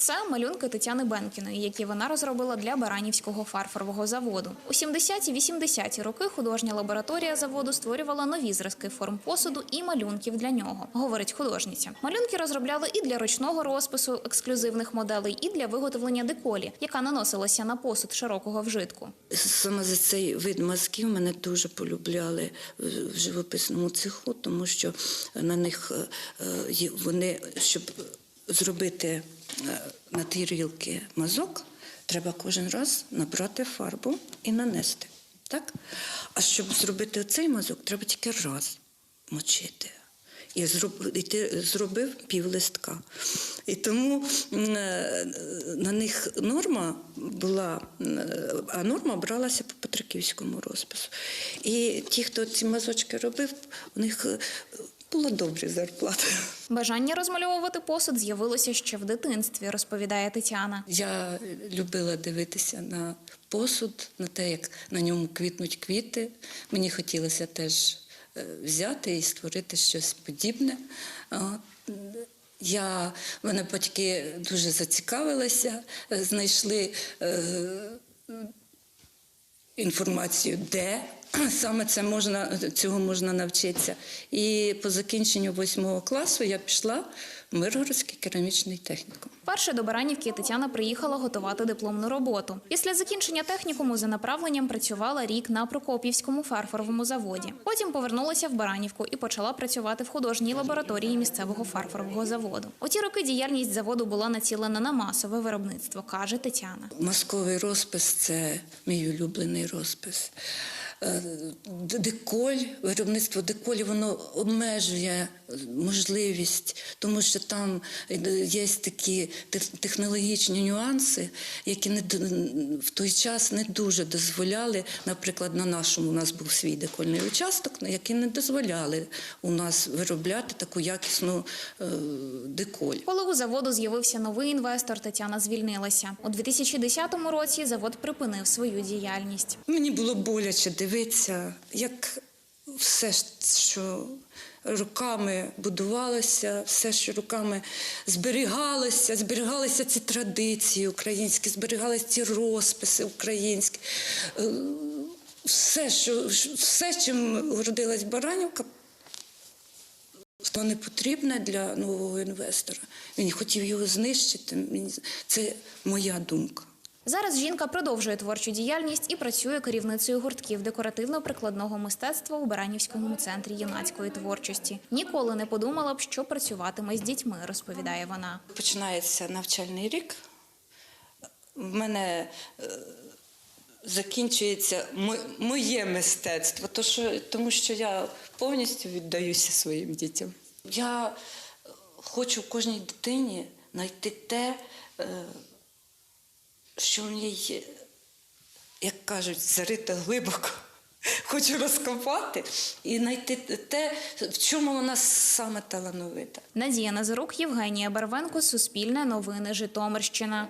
Це малюнки Тетяни Бенкіної, які вона розробила для Баранівського фарфорового заводу. У 70-80-ті роки художня лабораторія заводу створювала нові зразки форм посуду і малюнків для нього, говорить художниця. Малюнки розробляли і для ручного розпису ексклюзивних моделей, і для виготовлення деколі, яка наносилася на посуд широкого вжитку. Саме за цей вид мазків мене дуже полюбляли в живописному цеху, тому що на них е, е, вони, щоб зробити е, на тарілки мазок, треба кожен раз набрати фарбу і нанести. Так? А щоб зробити цей мазок, треба тільки раз мочити. І, ти зробив пів листка. І тому е, на них норма була, а норма бралася по Петриківському розпису. І ті, хто ці мазочки робив, у них е, була добра зарплата. Бажання розмальовувати посуд з'явилося ще в дитинстві, розповідає Тетяна. Я любила дивитися на посуд, на те, як на ньому квітнуть квіти. Мені хотілося теж е, взяти і створити щось подібне. От. Я, мене батьки дуже зацікавилися, е, знайшли е, інформацію, де саме це можна, цього можна навчитися. І по закінченню восьмого класу я пішла Миргородський керамічний технікум. Перше до Баранівки Тетяна приїхала готувати дипломну роботу. Після закінчення технікуму за направленням працювала рік на Прокопівському фарфоровому заводі. Потім повернулася в Баранівку і почала працювати в художній лабораторії місцевого фарфорового заводу. У ті роки діяльність заводу була націлена на масове виробництво, каже Тетяна. Масковий розпис це мій улюблений розпис. Е, Деколь, виробництво деколі, воно обмежує можливість, тому що там є такі технологічні нюанси, які не в той час не дуже дозволяли. Наприклад, на нашому у нас був свій декольний участок, які не дозволяли у нас виробляти таку якісну е, деколь. Коли у заводу з'явився новий інвестор, Тетяна звільнилася. У 2010 році завод припинив свою діяльність. Мені було боляче дивитися, як все, що руками будувалося, все, що руками зберігалося, зберігалися ці традиції українські, зберігалися ці розписи українські. Е, Все, що, все чим гордилась Баранівка, не потрібне для нового інвестора. Він хотів його знищити. Це моя думка. Зараз жінка продовжує творчу діяльність і працює керівницею гуртків декоративно-прикладного мистецтва у Баранівському центрі юнацької творчості. Ніколи не подумала б, що працюватиме з дітьми, розповідає вона. Починається навчальний рік. В мене е, закінчується моє мистецтво, тому що я повністю віддаюся своїм дітям. Я хочу кожній дитині знайти те, е, що в ній, як кажуть, зарита глибоко. Хочу розкопати і знайти те, в чому вона саме талановита. Надія Назарук, Євгенія Барвенко, Суспільне новини, Житомирщина.